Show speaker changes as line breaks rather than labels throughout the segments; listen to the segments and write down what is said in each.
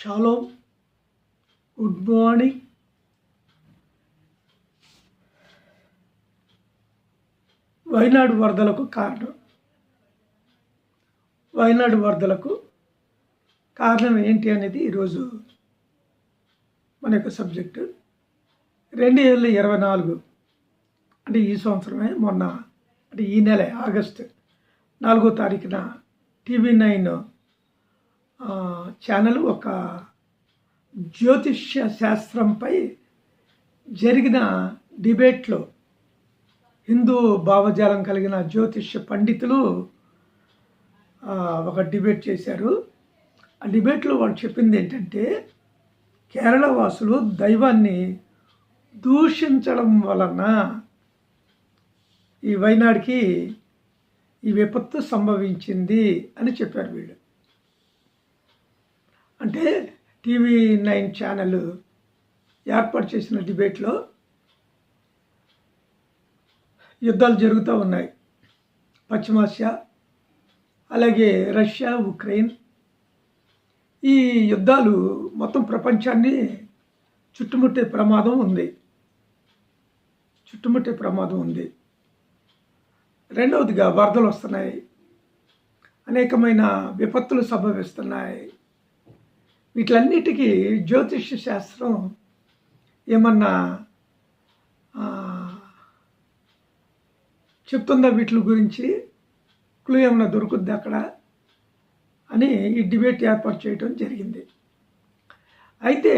Shalom good morning వైనాడు వరదలకు కారణం వైనాడు వరదలకు కారణం ఏంటి అనేది ఈరోజు మన యొక్క సబ్జెక్టు రెండు వేల ఇరవై నాలుగు అంటే ఈ సంవత్సరమే మొన్న అంటే ఈ నెల ఆగస్టు నాలుగో తారీఖున టీవీ నైన్ ఛానల్ ఒక జ్యోతిష్య శాస్త్రంపై జరిగిన డిబేట్లో హిందూ భావజాలం కలిగిన జ్యోతిష్య పండితులు ఒక డిబేట్ చేశారు. ఆ డిబేట్లో వాళ్ళు చెప్పింది ఏంటంటే కేరళ వాసులు దైవాన్ని దూషించడం వలన ఈ వైనాడికి ఈ విపత్తు సంభవించింది అని చెప్పారు వీళ్ళు. అంటే టీవీ నైన్ ఛానల్ ఏర్పాటు చేసిన డిబేట్లో యుద్ధాలు జరుగుతూ ఉన్నాయి. పశ్చిమాసియా అలాగే రష్యా ఉక్రెయిన్. ఈ యుద్ధాలు మొత్తం ప్రపంచాన్ని చుట్టుముట్టే ప్రమాదం ఉంది. చుట్టుముట్టే ప్రమాదం ఉంది. రెండవదిగా వరదలు వస్తున్నాయి. అనేకమైన విపత్తులు సంభవిస్తున్నాయి. వీటిలన్నిటికీ జ్యోతిష్య శాస్త్రం ఏమన్నా చెప్తుందా వీటి గురించి? క్లూ ఏమన్నా దొరుకుద్ది అక్కడ? అని ఈ డిబేట్ ఏర్పాటు చేయడం జరిగింది. అయితే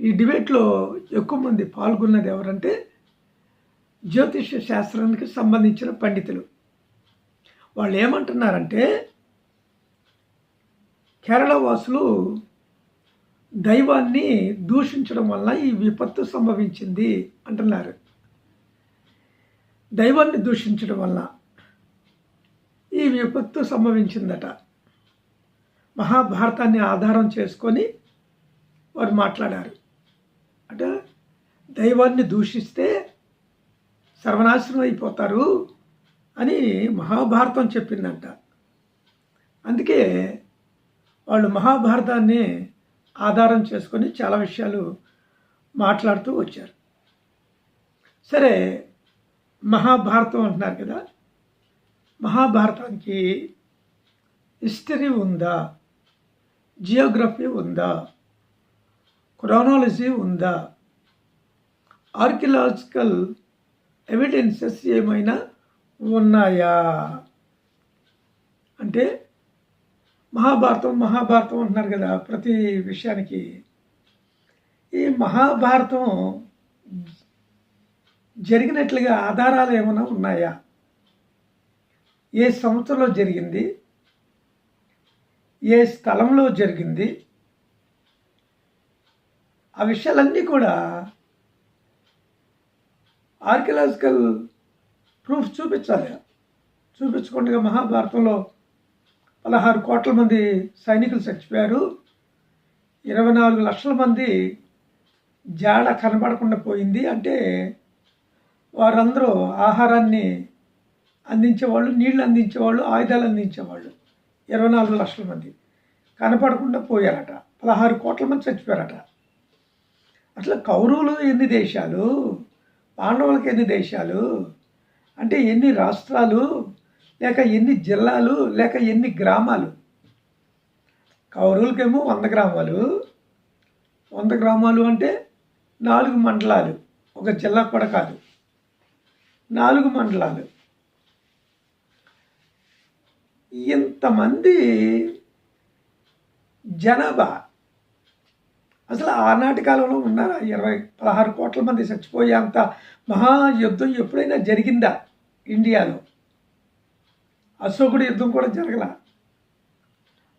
ఈ డిబేట్లో ఎక్కువ మంది పాల్గొన్నది ఎవరంటే జ్యోతిష్య శాస్త్రానికి సంబంధించిన పండితులు. వాళ్ళు ఏమంటున్నారంటే కేరళ వాసులు దైవాన్ని దూషించడం వల్ల ఈ విపత్తు సంభవించింది అంటున్నారు. దైవాన్ని దూషించడం వల్ల ఈ విపత్తు సంభవించిందట. మహాభారతాన్ని ఆధారం చేసుకొని వారు మాట్లాడారు. అంటే దైవాన్ని దూషిస్తే సర్వనాశనం అయిపోతారు అని మహాభారతం చెప్పిందంట. అందుకే వాళ్ళు మహాభారతాన్ని ఆధారం చేసుకొని చాలా విషయాలు మాట్లాడుతూ వచ్చారు. సరే మహాభారతం అంటున్నారు కదా. మహాభారతానికి హిస్టరీ ఉందా? జియోగ్రఫీ ఉందా? క్రోనాలజీ ఉందా? ఆర్కియలాజికల్ ఎవిడెన్సెస్ ఏమైనా ఉన్నాయా? అంటే మహాభారతం మహాభారతం అంటున్నారు కదా ప్రతి విషయానికి. ఈ మహాభారతం జరిగినట్లుగా ఆధారాలు ఏమైనా ఉన్నాయా? ఏ సంవత్సరంలో జరిగింది? ఏ స్థలంలో జరిగింది? ఆ విషయాలన్నీ కూడా ఆర్కియలాజికల్ ప్రూఫ్ చూపించాలి. చూపించకుండా మహాభారతంలో పదహారు కోట్ల మంది సైనికులు చచ్చిపోయారు. ఇరవై నాలుగు లక్షల మంది జాడ కనబడకుండా పోయింది. అంటే వారందరూ ఆహారాన్ని అందించేవాళ్ళు నీళ్ళు అందించేవాళ్ళు ఆయుధాలు అందించేవాళ్ళు. ఇరవై నాలుగు లక్షల మంది కనపడకుండా పోయారట. పదహారు కోట్ల మంది చచ్చిపోయారట. అట్లా కౌరవులు ఎన్ని దేశాలు? పాండవులకు ఎన్ని దేశాలు? అంటే ఎన్ని రాష్ట్రాలు? లేక ఎన్ని జిల్లాలు లేక ఎన్ని గ్రామాలు? కౌరవులకేమో వంద గ్రామాలు. వంద గ్రామాలు అంటే నాలుగు మండలాలు. ఒక జిల్లా కూడా కాదు. నాలుగు మండలాలు. ఇంతమంది జనాభా. అసలు ఆనాటి కాలంలో ఉన్నారా? ఇరవై పదహారు కోట్ల మంది చచ్చిపోయేంత మహాయుద్ధం ఎప్పుడైనా జరిగిందా ఇండియాలో? అశోకుడి యుద్ధం కూడా జరగల.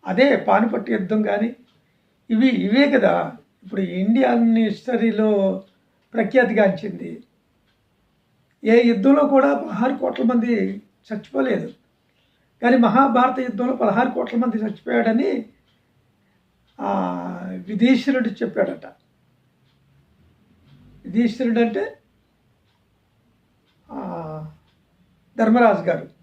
అదే పానిపట్టు యుద్ధం కానీ ఇవి ఇవే కదా. ఇప్పుడు ఇండియన్ హిస్టరీలో ప్రఖ్యాతిగాంచింది ఏ యుద్ధంలో కూడా పదహారు కోట్ల మంది చచ్చిపోలేదు. కానీ మహాభారత యుద్ధంలో పదహారు కోట్ల మంది చచ్చిపోయాడని ఆ, విధీశ్వరుడు చెప్పాడట. విధీశ్వరుడు అంటే ధర్మరాజు గారు.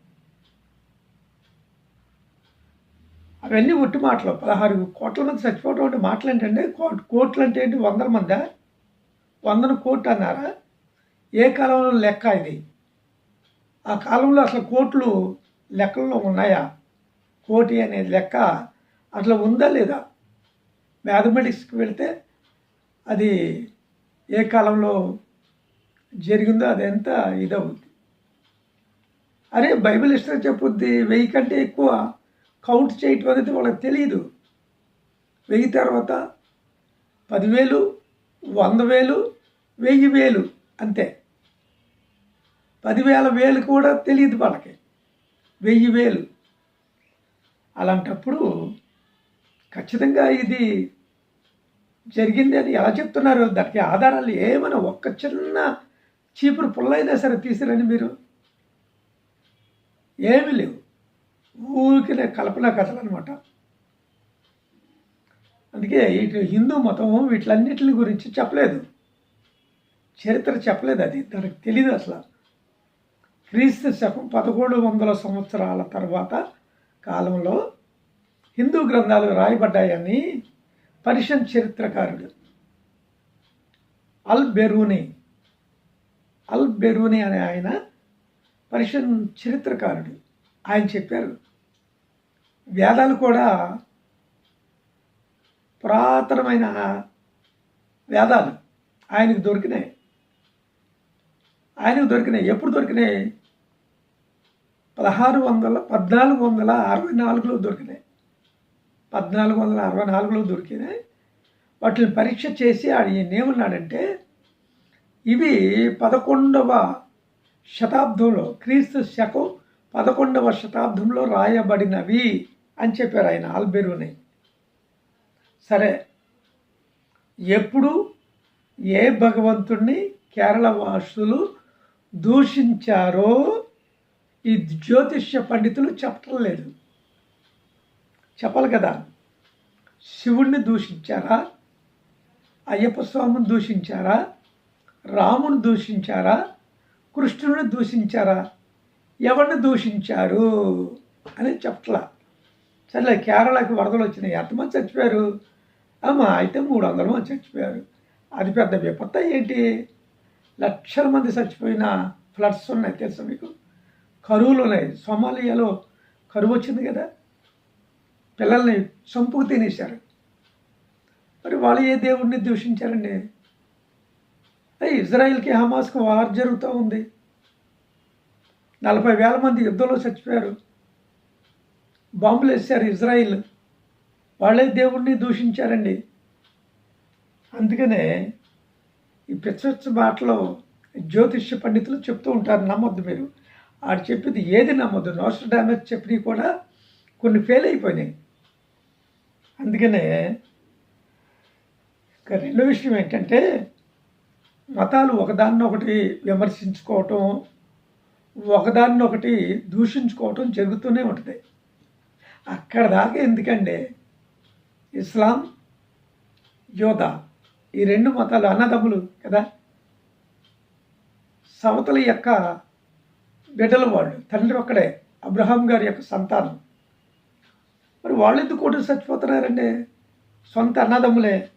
అవన్నీ ఒట్టి మాటలు. పదహారు కోట్ల మంది చచ్చిపోవడం అంటే మాటలు ఏంటంటే కో- కోట్లు అంటే ఏంటి? వందల మందా? వందల కోట్లు అన్నారా? ఏ కాలంలో లెక్క ఇది? ఆ కాలంలో అసలు కోట్లు లెక్కల్లో ఉన్నాయా? కోటి అనే లెక్క అట్లా ఉందా లేదా? మ్యాథమెటిక్స్కి వెళితే అది ఏ కాలంలో జరిగిందో అది ఎంత ఇదవుద్ది. అరే బైబిల్ ఇష్టం చెప్పుద్ది? వెయ్యి కంటే ఎక్కువ. కౌంట్ చేయటం అనేది వాళ్ళకి తెలియదు వెయ్యి తర్వాత పదివేలు వంద వేలు వెయ్యి వేలు అంతే. పదివేల వేలు కూడా తెలియదు వాళ్ళకి. వెయ్యి వేలు. అలాంటప్పుడు ఖచ్చితంగా ఇది జరిగింది అని ఎలా చెప్తున్నారు? దానికి ఆధారాలు ఏమైనా ఒక్క చిన్న చీపురు పుల్లైనా సరే తీసిరని మీరు. ఏమీ లేవు. ఊరికినే కల్పన కథలు అనమాట అందుకే ఇటు హిందూ మతం వీటిలన్నిటి గురించి చెప్పలేదు. చరిత్ర చెప్పలేదు అది. దానికి తెలియదు అసలు. క్రీస్తు శకం పదకొండు వందల సంవత్సరాల తర్వాత కాలంలో హిందూ గ్రంథాలు రాయబడ్డాయని పరిషన్ చరిత్రకారుడు అల్ బెరూని అల్ బెరూని అనే ఆయన పరిషన్ చరిత్రకారుడు. ఆయన చెప్పారు వేదాలు కూడా పురాతనమైన వేదాలు ఆయనకు దొరికినాయి. ఆయనకు దొరికినాయి. ఎప్పుడు దొరికినాయి? పదహారు వందల పద్నాలుగు వందల అరవై నాలుగులో దొరికినాయి. పద్నాలుగు వందల అరవై నాలుగులో దొరికినాయి. వాటిని పరీక్ష చేసి ఆయన ఏమన్నాడంటే ఇవి పదకొండవ శతాబ్దంలో క్రీస్తు శకం పదకొండవ శతాబ్దంలో రాయబడినవి. అని చెప్పారు ఆయన ఆల్బెరూని సరే ఎప్పుడు ఏ భగవంతుణ్ణి కేరళ వాసులు దూషించారో ఈ జ్యోతిష్య పండితులు చెప్పటం లేదు. చెప్పాలి కదా శివుణ్ణి దూషించారా అయ్యప్ప స్వామిని దూషించారా రాముని దూషించారా కృష్ణుని దూషించారా ఎవరిని దూషించారు అని చెప్పట్లా. సర్లే కేరళకి వరదలు వచ్చినాయి. ఎంతమంది చచ్చిపోయారు? అమ్మా అయితే మూడు వందల మంది చచ్చిపోయారు. అది పెద్ద విపత్త ఏంటి? లక్షల మంది చచ్చిపోయిన ఫ్లడ్స్ ఉన్నాయి తెలుసా మీకు? కరువులు ఉన్నాయి. సోమాలియాలో కరువు వచ్చింది కదా. పిల్లల్ని చంపుకు తినేశారు. మరి వాళ్ళు ఏ దేవుడిని దూషించారండి? అయ్యి ఇజ్రాయిల్కి హమాస్కి వార్ జరుగుతూ ఉంది. నలభై వేల మంది యుద్ధంలో చచ్చిపోయారు. బాంబులు వేసారు ఇజ్రాయిల్. వాళ్ళే దేవుణ్ణి దూషించారండి. అందుకనే ఈ పిచ్చ మాటలో జ్యోతిష్య పండితులు చెప్తూ ఉంటారు నమ్మొద్దు మీరు. ఆడు చెప్పింది ఏది నమ్మొద్దు. నోస్టర్ డ్యామేజ్ చెప్పినవి కూడా కొన్ని ఫెయిల్ అయిపోయినాయి. అందుకనే ఇక రెండో విషయం ఏంటంటే మతాలు ఒకదాన్నొకటి విమర్శించుకోవటం ఒకదాన్నొకటి దూషించుకోవటం జరుగుతూనే ఉంటుంది. అక్కడ దాకా ఎందుకండి ఇస్లాం యోధ ఈ రెండు మతాలు అన్నదమ్ములు కదా? సవతల యొక్క బిడ్డల వాళ్ళు తండ్రి ఒక్కడే అబ్రహాం గారి యొక్క సంతానం. మరి వాళ్ళు ఎందుకు కూడా చచ్చిపోతున్నారండి? సొంత అన్నదమ్ములే.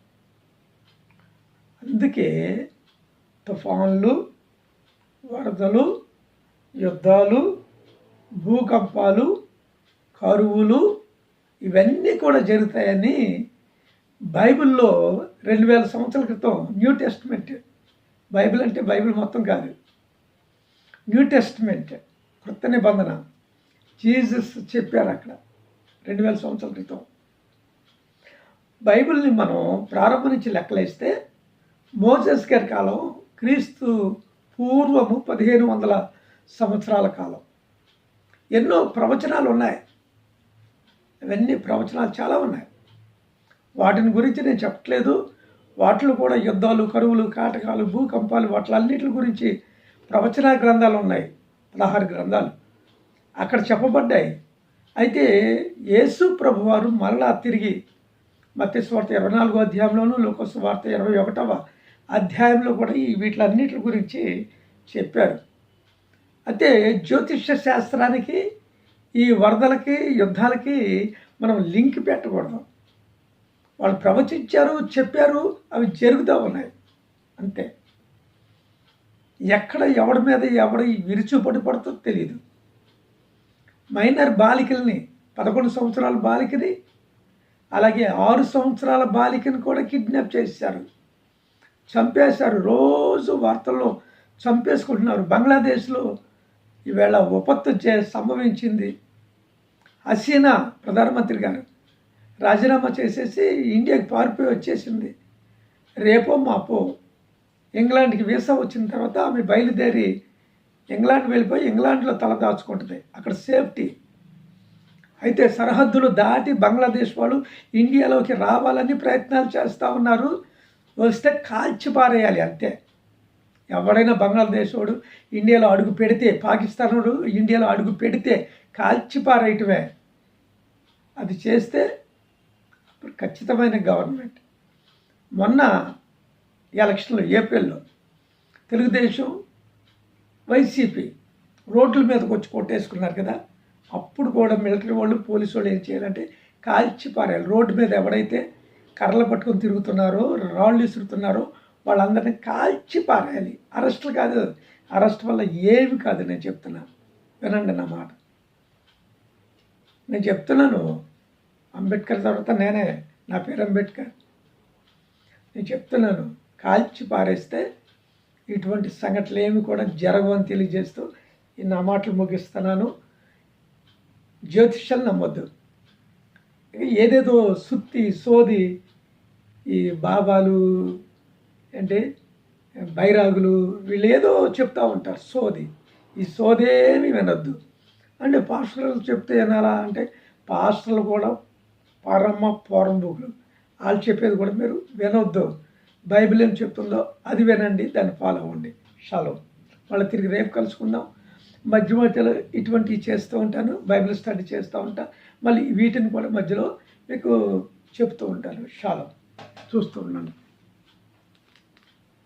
అందుకే తుఫాన్లు వరదలు యుద్ధాలు భూకంపాలు కరువులు ఇవన్నీ కూడా జరుగుతాయని బైబిల్లో రెండు వేల సంవత్సరాల క్రితం న్యూ టెస్ట్మెంట్. బైబిల్ అంటే బైబిల్ మొత్తం కాదు. న్యూ టెస్ట్మెంట్ కృత నిబంధన. జీసస్ చెప్పారు అక్కడ రెండు వేల సంవత్సరాల క్రితం. బైబిల్ని మనం ప్రారంభం నుంచి లెక్కలేస్తే మోజెస్ గారి కాలం క్రీస్తు పూర్వము పదిహేను వందల సంవత్సరాల కాలం. ఎన్నో ప్రవచనాలు ఉన్నాయి. ఇవన్నీ ప్రవచనాలు చాలా ఉన్నాయి. వాటిని గురించి నేను చెప్పట్లేదు. వాటిలో కూడా యుద్ధాలు కరువులు కాటకాలు భూకంపాలు వాటిలన్నిటి గురించి ప్రవచన గ్రంథాలు ఉన్నాయి. పదహారు గ్రంథాలు అక్కడ చెప్పబడ్డాయి. అయితే యేసు ప్రభువారు మరలా తిరిగి మత్స్య స్వార్థ ఇరవై నాలుగో అధ్యాయంలోను లోకస్ వార్త ఇరవై ఒకటవ అధ్యాయంలో కూడా ఈ వీటిలన్నిటి గురించి చెప్పారు. అయితే జ్యోతిష శాస్త్రానికి ఈ వరదలకి యుద్ధాలకి మనం లింక్ పెట్టకూడదు. వాళ్ళు ప్రవచించారు చెప్పారు అవి జరుగుతూ ఉన్నాయి. అంతే. ఎక్కడ ఎవడి మీద ఎవడ విరుచుపడి పడుతుందో తెలియదు మైనర్ బాలికల్ని పదకొండు సంవత్సరాల బాలికని అలాగే ఆరు సంవత్సరాల బాలికని కూడా కిడ్నాప్ చేశారు. చంపేశారు. రోజు వార్తల్లో చంపేసుకుంటున్నారు. బంగ్లాదేశ్లో ఈవేళ ఉపత్తు చే సంభవించింది హసీనా ప్రధానమంత్రి గారు. రాజీనామా చేసేసి ఇండియాకి పారిపోయి వచ్చేసింది. రేపో మాపో ఇంగ్లాండ్కి వీసా వచ్చిన తర్వాత ఆమె బయలుదేరి ఇంగ్లాండ్ వెళ్ళిపోయి ఇంగ్లాండ్లో తలదాచుకుంటుంది అక్కడ సేఫ్టీ. అయితే సరిహద్దులు దాటి బంగ్లాదేశ్ వాళ్ళు ఇండియాలోకి రావాలని ప్రయత్నాలు చేస్తూ ఉన్నారు. వస్తే కాల్చి పారేయాలి అంతే. ఎవడైనా బంగ్లాదేశోడు ఇండియాలో అడుగు పెడితే పాకిస్తాన్ వాడు ఇండియాలో అడుగు పెడితే కాల్చిపారేయటమే. అది చేస్తే అప్పుడు ఖచ్చితమైన గవర్నమెంట్. మొన్న ఎలక్షన్లో ఏప్రిల్లో తెలుగుదేశం వైసీపీ రోడ్ల మీదకి వచ్చి కొట్టేసుకున్నారు కదా అప్పుడు కూడా మిలిటరీ వాళ్ళు పోలీసు వాళ్ళు ఏం చేయాలంటే కాల్చి రోడ్డు మీద ఎవడైతే కర్రలు పట్టుకొని తిరుగుతున్నారో రాళ్ళు విసురుతున్నారో వాళ్ళందరినీ కాల్చి పారేయాలి. అరెస్టులు కాదు అరెస్ట్ వల్ల ఏమి కాదు నేను చెప్తున్నాను వినండి నా మాట. నేను చెప్తున్నాను. అంబేద్కర్ తర్వాత నేనే. నా పేరు అంబేద్కర్. నేను చెప్తున్నాను. కాల్చి పారేస్తే ఇటువంటి సంఘటనలు ఏమి కూడా జరగవని తెలియజేస్తూ ఈ నా మాటలు ముగిస్తున్నాను. జ్యోతిష్యాలు నమ్మొద్దు. ఏదేదో సుత్తి సోది ఈ బాబాలు అంటే బైరాగులు వీళ్ళు ఏదో చెప్తూ ఉంటారు సోది. ఈ సోదేమి వినొద్దు. అంటే పాస్టర్లు చెప్తే వినాలా అంటే పాస్టర్లు కూడా పరమ పోరంబుకులు వాళ్ళు చెప్పేది కూడా మీరు వినొద్దు. బైబిల్ ఏం చెప్తుందో అది వినండి దాన్ని ఫాలో అవ్వండి. షాలో. మళ్ళీ తిరిగి రేపు కలుసుకుందాం. మధ్య మధ్యలో ఇటువంటివి చేస్తూ ఉంటాను బైబిల్ స్టడీ చేస్తూ ఉంటా. మళ్ళీ వీటిని కూడా మధ్యలో మీకు చెప్తూ ఉంటాను. షాలో. చూస్తూ ఉన్నాను